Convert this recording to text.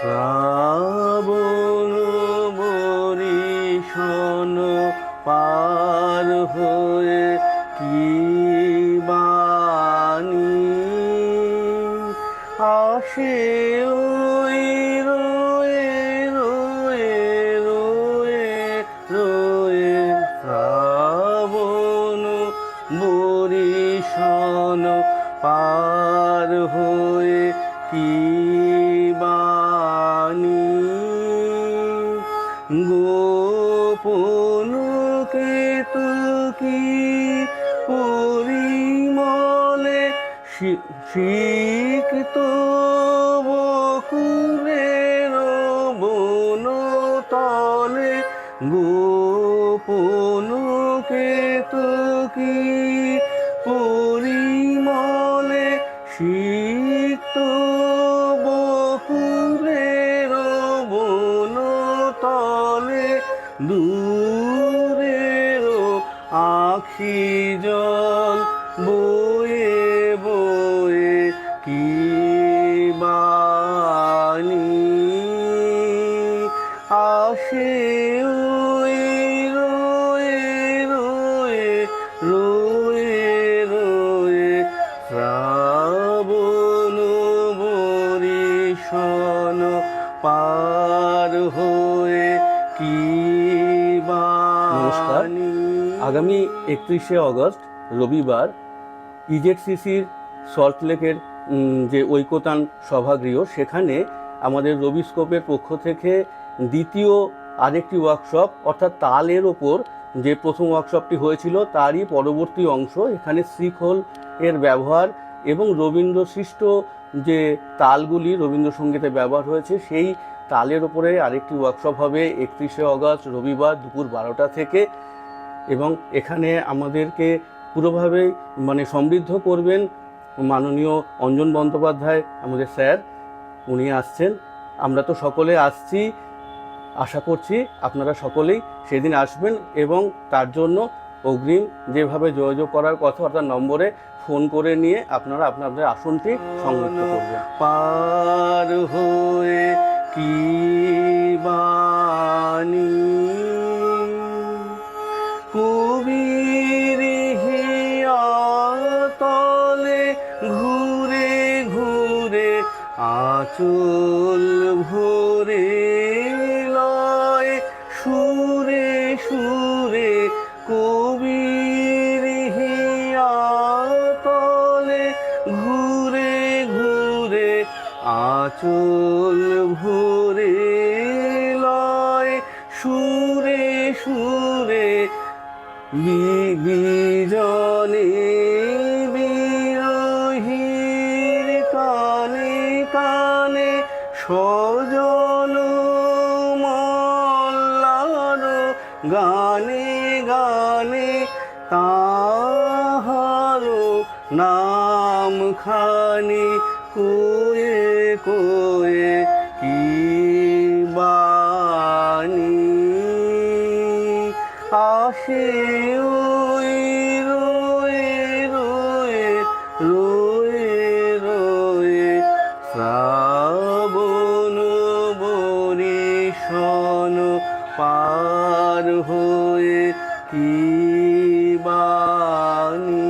শ্রাবণ বরিশন পার হয়ে কি আসে পার হয়ে কি গোপন কেতুকি পরিমলে শি- সিক্ত বকুলের বন তলে গোপন কেতুকি পরিমলে দূরের আখি জল বয়ে বয়ে কি বাণী? আসে ওই রয়ে রয়ে রয়ে রয়ে শ্রাবণ বরিশন পার হয়ে কি নমস্কার। আগামী একত্রিশে অগস্ট রবিবার ইজেডসিসির সল্টলেকের যে ঐকতান সভাগৃহ সেখানে আমাদের রবিস্কোপের পক্ষ থেকে দ্বিতীয় আরেকটি ওয়ার্কশপ অর্থাৎ তালের ওপর যে প্রথম ওয়ার্কশপটি হয়েছিল তারই পরবর্তী অংশ এখানে শ্রীখোল এর ব্যবহার এবং রবীন্দ্র সৃষ্ট যে তালগুলি রবীন্দ্রসঙ্গীতে ব্যবহার হয়েছে, সেই তালের ওপরে আরেকটি ওয়ার্কশপ হবে একত্রিশে অগস্ট রবিবার দুপুর বারোটা থেকে। এবং এখানে আমাদেরকে পুরোভাবেই মানে সমৃদ্ধ করবেন মাননীয় অঞ্জন বন্দ্যোপাধ্যায়, আমাদের স্যার, উনি আসছেন। আমরা তো সকলে আসছি। আশা করছি আপনারা সকলেই সেদিন আসবেন এবং তার জন্য অগ্রিম যেভাবে যোগাযোগ করার কথা, অর্থাৎ নম্বরে ফোন করে নিয়ে আপনারা আপনাদের আসনটি সংযুক্ত করবেন। পার হয়ে কি বাণী? কবির তলে ঘুরে ঘুরে আচল ভরে আচল ভরে লয় সুরে সুরে বিজনে বিরহীর কানে কানে সজন মল্লার গানে গানে তাহার নাম খানি কোয়ে কোয়ে কি বাণী? আসে ওই রোয়ে রোয়ে রোয়ে রোয়ে শ্রাবণ বরিশন পার হয়ে কি বাণী?